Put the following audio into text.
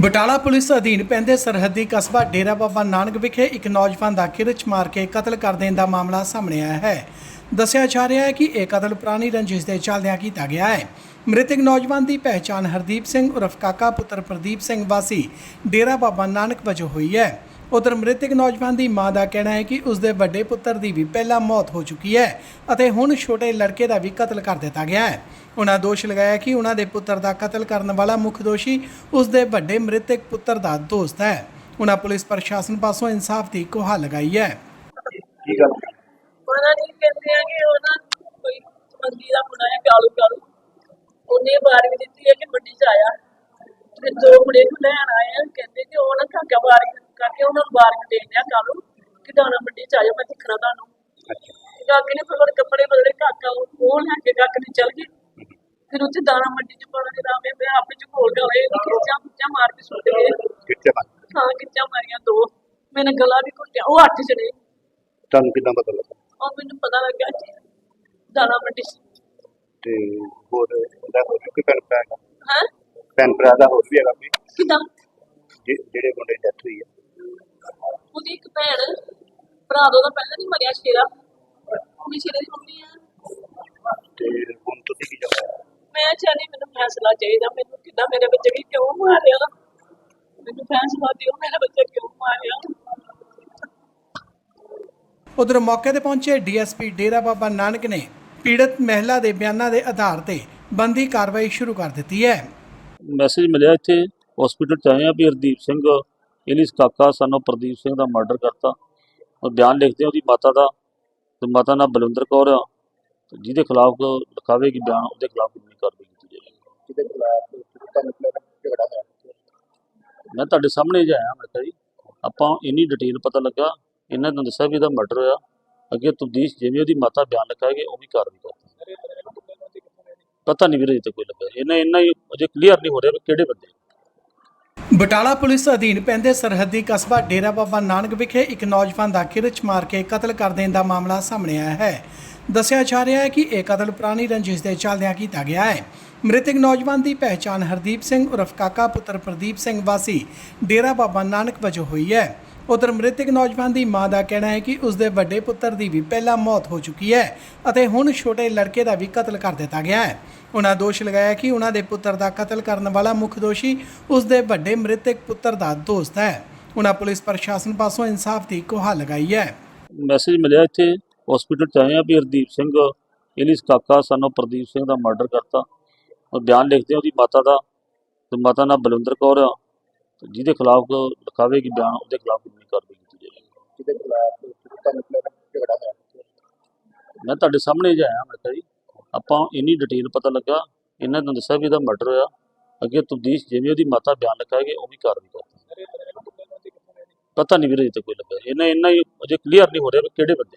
Batala police ਅਧੀਨ ਪੈਂਦੇ ਸਰਹੱਦੀ ਕਸਬਾ ਡੇਰਾ ਬਾਬਾ ਨਾਨਕ ਵਿਖੇ ਇੱਕ ਨੌਜਵਾਨ ਦਾ ਕਿਰਚ ਮਾਰ ਕੇ ਕਤਲ ਕਰ ਦੇਣ ਦਾ ਮਾਮਲਾ ਸਾਹਮਣੇ ਆਇਆ ਹੈ। ਦੱਸਿਆ ਜਾ ਰਿਹਾ ਹੈ ਕਿ ਇਹ ਕਤਲ ਪੁਰਾਣੀ ਰੰਜਿਸ਼ ਦੇ ਚੱਲਦਿਆਂ ਕੀਤਾ ਗਿਆ ਹੈ। ਮ੍ਰਿਤਕ ਨੌਜਵਾਨ ਦੀ ਪਹਿਚਾਣ ਹਰਦੀਪ ਸਿੰਘ ਉਰਫ ਕਾਕਾ ਪੁੱਤਰ ਪ੍ਰਦੀਪ ਸਿੰਘ ਵਾਸੀ ਡੇਰਾ ਬਾਬਾ ਨਾਨਕ ਵਜੋਂ ਹੋਈ ਹੈ। ਉਧਰ ਮ੍ਰਿਤਕ ਨੌਜਵਾਨ ਦੀ ਮਾਂ ਦਾ ਕਹਿਣਾ ਹੈ ਕਿ ਉਸ ਦੇ ਵੱਡੇ ਪੁੱਤਰ ਦੀ ਵੀ ਪਹਿਲਾਂ ਮੌਤ ਹੋ ਚੁੱਕੀ ਹੈ ਅਤੇ ਹੁਣ ਛੋਟੇ ਲੜਕੇ ਦਾ ਵੀ ਕਤਲ ਕਰ ਦਿੱਤਾ ਗਿਆ ਹੈ। ਉਹਨਾਂ ਦੋਸ਼ ਲਗਾਇਆ ਕਿ ਉਹਨਾਂ ਦੇ ਪੁੱਤਰ ਦਾ ਕਤਲ ਕਰਨ ਵਾਲਾ ਮੁੱਖ ਦੋਸ਼ੀ ਉਸ ਦੇ ਵੱਡੇ ਮ੍ਰਿਤਕ ਪੁੱਤਰ ਦਾ ਦੋਸਤ ਹੈ। ਉਹਨਾਂ ਪੁਲਿਸ ਪ੍ਰਸ਼ਾਸਨ ਪਾਸੋਂ ਇਨਸਾਫ ਦੀ ਗੁਹਾਰ ਲਗਾਈ ਹੈ। ਕੀ ਗੱਲ? ਉਹਨਾਂ ਨਹੀਂ ਕਹਿੰਦੇ ਆ ਕਿ ਉਹਨਾਂ ਕੋਈ ਮੰਦੀ ਦਾ ਮੁੰਡਾ ਹੈ ਕਾਲੂ ਕਾਲੂ ਉਹਨੇ ਬਾਰਵੀਂ ਦਿੱਤੀ ਹੈ ਕਿ ਮੰਡੀ ਚ ਆਇਆ। ਤੇ ਦੋ ਮੁੰਡੇ ਨੂੰ ਲੈਣ ਆਏ ਆ। ਕਹਿੰਦੇ ਕਿ ਉਹ ਨਾ ਕਾਕਾ ਬਾਰਵੀਂ ਕਰਕੇ ਉਹਨਾਂ ਨੂੰ ਬਾਰਵੀਂ ਦੇ ਦਿਆ ਕਾਲੂ ਕਿ ਦਾਣਾ ਮੰਡੀ ਚ ਆਜੋ ਮੈਂ ਦਿਖਣਾ ਤੁਹਾਨੂੰ। ਕਾਕੇ ਨੇ ਫਿਰ ਉਹਦੇ ਕੱਪੜੇ ਬਦਲੇ ਕਾਕਾ ਉਹ ਲੈ ਕੇ ਕਾਕੇ ਨੇ ਚਲ ਗਏ। ਫਿਰ ਉੱਥੇ ਦਾਣਾ ਮੰਡੀ ਚ ਪਾਣਾ ਦੇ ਰਾਮੇ ਮੈਂ ਆਪੇ ਚ ਘੋਲ ਗਾ ਇਹ ਕਿੱਚਾ ਕਿੱਚਾ ਮਾਰ ਕੇ ਸੁੱਟ ਗਏ। ਬਣ ਹਾਂ ਕਿੱਚਾ ਮਾਰੀਆਂ ਦੋ। ਮੈਨੇ ਗਲਾ ਵੀ ਘੁੱਟਿਆ ਉਹ ਅੱਠ ਜਣੇ। ਤੁਹਾਨੂੰ ਕਿੱਦਾਂ ਪਤਾ ਲੱਗਾ? ਉਹ ਮੈਨੂੰ ਪਤਾ ਲੱਗਿਆ ਕਿ ਦਾਣਾ ਮੰਡੀ ਤੇ ਹੋਰ ਇਹਦਾ ਹੋਰ ਵੀ ਕੋਈ ਭੈਣ ਭਰਾ ਹੈਗਾ? ਹੈ? ਭੈਣ ਭਰਾ ਦਾ ਹੋਰ ਵੀ ਹੈਗਾ ਕੋਈ? ਕਿਦਾਂ? ਜਿ- ਜਿਹੜੇ ਮੁੰਡੇ ਡੈਥ ਹੋਈ ਹੈ ਉਹਦੀ ਇੱਕ ਭੈਣ ਭਰਾ ਦਾ ਉਹਦਾ ਪਹਿਲਾਂ ਨਹੀਂ ਮਰਿਆ ਸ਼ੇਰਾ। ਉਹਦੀ ਸ਼ੇਰੇ ਦੀ ਮੰਮੀ ਆ। ਤੇ ਹੁਣ ਤੁਸੀਂ ਕੀ ਚਾਹੁੰਦੇ ਮੈਂ ਚਾਹਨੀ ਮੈਨੂੰ ਫੈਸਲਾ ਚਾਹੀਦਾ। ਮੈਨੂੰ ਕਿਦਾਂ ਮੇਰੇ ਬੱਚੇ ਵੀ ਕਿਉਂ ਮਾਰਿਆ? ਮੈਨੂੰ ਫੈਸਲਾ ਦਿਓ ਮੇਰਾ ਬੱਚਾ ਕਿਉਂ ਮਾਰਿਆ? ਉਧਰ ਮੌਕੇ ਤੇ ਪਹੁੰਚੇ ਡੀਐਸਪੀ ਡੇਰਾ ਬਾਬਾ ਨਾਨਕ ਨੇ ਪੀੜਤ ਮਹਿਲਾ ਦੇ ਬਿਆਨਾਂ ਦੇ ਆਧਾਰ ਤੇ ਬੰਦੀ ਕਾਰਵਾਈ ਸ਼ੁਰੂ ਕਰ ਦਿੱਤੀ ਹੈ। ਮੈਸੇਜ ਮਿਲਿਆ ਇੱਥੇ। ਹਸਪੀਟਲ ਚ ਆਏ ਆ ਵੀ ਹਰਦੀਪ ਸਿੰਘ ਇਲਿਸ ਕਾਕਾ ਸਾਨੂੰ ਪ੍ਰਦੀਪ ਸਿੰਘ ਦਾ ਮਰਡਰ ਕਰਤਾ। ਉਹ ਬਿਆਨ ਲਿਖਦੇ ਆ ਉਹਦੀ ਮਾਤਾ ਦਾ। ਤੇ ਮਾਤਾ ਨਾਲ ਬਲਵਿੰਦਰ ਕੌਰ ਆ। ਜਿਹਦੇ ਖਿਲਾਫ ਲਿਖਾਵੇਗੀ ਬਿਆਨ ਉਹਦੇ ਖਿਲਾਫ ਕਾਨੂੰਨੀ ਕਾਰਵਾਈ ਕੀਤੀ ਜਾਏਗੀ। ਖਿਲਾਫ ਝਗੜਾ ਹੈ ਮੈਂ ਤੁਹਾਡੇ ਸਾਹਮਣੇ ਹੀ ਆਇਆ ਮੈਂ ਕਿਹਾ ਜੀ ਆਪਾਂ ਇੰਨੀ ਡਿਟੇਲ ਪਤਾ ਲੱਗਾ ਇਹਨਾਂ ਨੂੰ ਦੱਸਿਆ ਵੀ ਇਹਦਾ ਮਰਡਰ ਹੋਇਆ। ਅੱਗੇ ਤਬਦੀਸ਼ ਜਿਵੇਂ ਉਹਦੀ ਮਾਤਾ ਬਿਆਨ ਲਿਖਾਏਗੀ ਉਹ ਵੀ ਕਾਰਵਾਈ ਕਰਦਾ ਪਤਾ ਨਹੀਂ ਵੀਰੇ ਤੇ ਕੋਈ ਲੱਗਾ। ਇਹਨਾਂ ਇੰਨਾ ਹੀ ਅਜੇ ਕਲੀਅਰ ਨਹੀਂ ਹੋ ਰਿਹਾ ਵੀ ਕਿਹੜੇ ਬੰਦੇ ਬਟਾਲਾ ਪੁਲਿਸ ਅਧੀਨ ਪੈਂਦੇ ਸਰਹੱਦੀ ਕਸਬਾ ਡੇਰਾ ਬਾਬਾ ਨਾਨਕ ਵਿਖੇ ਇੱਕ ਨੌਜਵਾਨ ਦਾ ਕਿਰਚ ਮਾਰ ਕੇ ਕਤਲ ਕਰ ਦੇਣ ਦਾ ਮਾਮਲਾ ਸਾਹਮਣੇ ਆਇਆ ਹੈ। ਦੱਸਿਆ ਜਾ ਰਿਹਾ ਹੈ ਕਿ ਇਹ ਕਤਲ ਪੁਰਾਣੀ ਰੰਜਿਸ਼ ਦੇ ਚੱਲਦਿਆਂ ਕੀਤਾ ਗਿਆ ਹੈ। ਮ੍ਰਿਤਕ ਨੌਜਵਾਨ ਦੀ ਪਹਿਚਾਣ ਹਰਦੀਪ ਸਿੰਘ ਉਰਫ ਕਾਕਾ ਪੁੱਤਰ ਪ੍ਰਦੀਪ ਸਿੰਘ ਵਾਸੀ ਡੇਰਾ ਬਾਬਾ ਨਾਨਕ ਵਜੋਂ ਹੋਈ ਹੈ। ਉਧਰ ਮ੍ਰਿਤਕ ਨੌਜਵਾਨ ਦੀ ਮਾਂ ਦਾ ਕਹਿਣਾ ਹੈ ਕਿ ਉਸ ਦੇ ਵੱਡੇ ਪੁੱਤਰ ਦੀ ਵੀ ਪਹਿਲਾਂ ਮੌਤ ਹੋ ਚੁੱਕੀ ਹੈ ਅਤੇ ਹੁਣ ਛੋਟੇ ਲੜਕੇ ਦਾ ਵੀ ਕਤਲ ਕਰ ਦਿੱਤਾ ਗਿਆ ਹੈ। ਉਹਨਾਂ ਦੋਸ਼ ਲਗਾਇਆ ਕਿ ਉਹਨਾਂ ਦੇ ਪੁੱਤਰ ਦਾ ਕਤਲ ਕਰਨ ਵਾਲਾ ਮੁੱਖ ਦੋਸ਼ੀ ਉਸ ਦੇ ਵੱਡੇ ਮ੍ਰਿਤਕ ਪੁੱਤਰ ਦਾ ਦੋਸਤ ਹੈ। ਉਹਨਾਂ ਪੁਲਿਸ ਪ੍ਰਸ਼ਾਸਨ ਪਾਸੋਂ ਇਨਸਾਫ ਦੀ ਗੁਹਾਰ ਲਗਾਈ ਹੈ। ਮੈਸੇਜ ਮਿਲਿਆ ਇੱਥੇ ਹਸਪੀਟਲ ਚ ਆਏ ਆ ਵੀ ਹਰਦੀਪ ਸਿੰਘ ਇਲਿਸ ਕਾਕਾ ਸਾਨੂੰ ਪ੍ਰਦੀਪ ਸਿੰਘ ਦਾ ਮਰਡਰ ਕਰਤਾ। ਉਹ ਬਿਆਨ ਲਿਖਦੇ ਆ ਉਹਦੀ ਮਾਤਾ ਦਾ, ਤੇ ਮਾਤਾ ਨਾਲ ਬਲਵਿੰਦਰ ਕੌਰ ਆ ਜਿਹਦੇ ਖਿਲਾਫ ਲਿਖਾਵੇਗੀ ਬਿਆਨ, ਉਹਦੇ ਖਿਲਾਫ ਜਾਏਗੀ ਖਿਲਾਫ ਤੁਹਾਨੂੰ ਮਤਲਬ ਝਗੜਾ ਹੈ ਮੈਂ ਤੁਹਾਡੇ ਸਾਹਮਣੇ ਹੀ ਆਇਆ ਮੈਂ ਕਿਹਾ ਜੀ, ਆਪਾਂ ਇੰਨੀ ਡਿਟੇਲ ਪਤਾ ਲੱਗਾ, ਇਹਨਾਂ ਨੂੰ ਦੱਸਿਆ ਵੀ ਇਹਦਾ ਮਰਡਰ ਹੋਇਆ। ਅੱਗੇ ਤਬਦੀਸ਼ ਜਿਵੇਂ ਉਹਦੀ ਮਾਤਾ ਬਿਆਨ ਲਿਖਾਏਗੀ ਉਹ ਵੀ ਕਾਰਵਾਈ ਕਰਦਾ ਪਤਾ ਨਹੀਂ ਵੀਰੇ ਤੇ ਕੋਈ ਲੱਗਾ। ਇਹਨਾਂ ਇੰਨਾ ਹੀ ਅਜੇ ਕਲੀਅਰ ਨਹੀਂ ਹੋ ਰਿਹਾ ਵੀ ਕਿਹੜੇ ਬੰਦੇ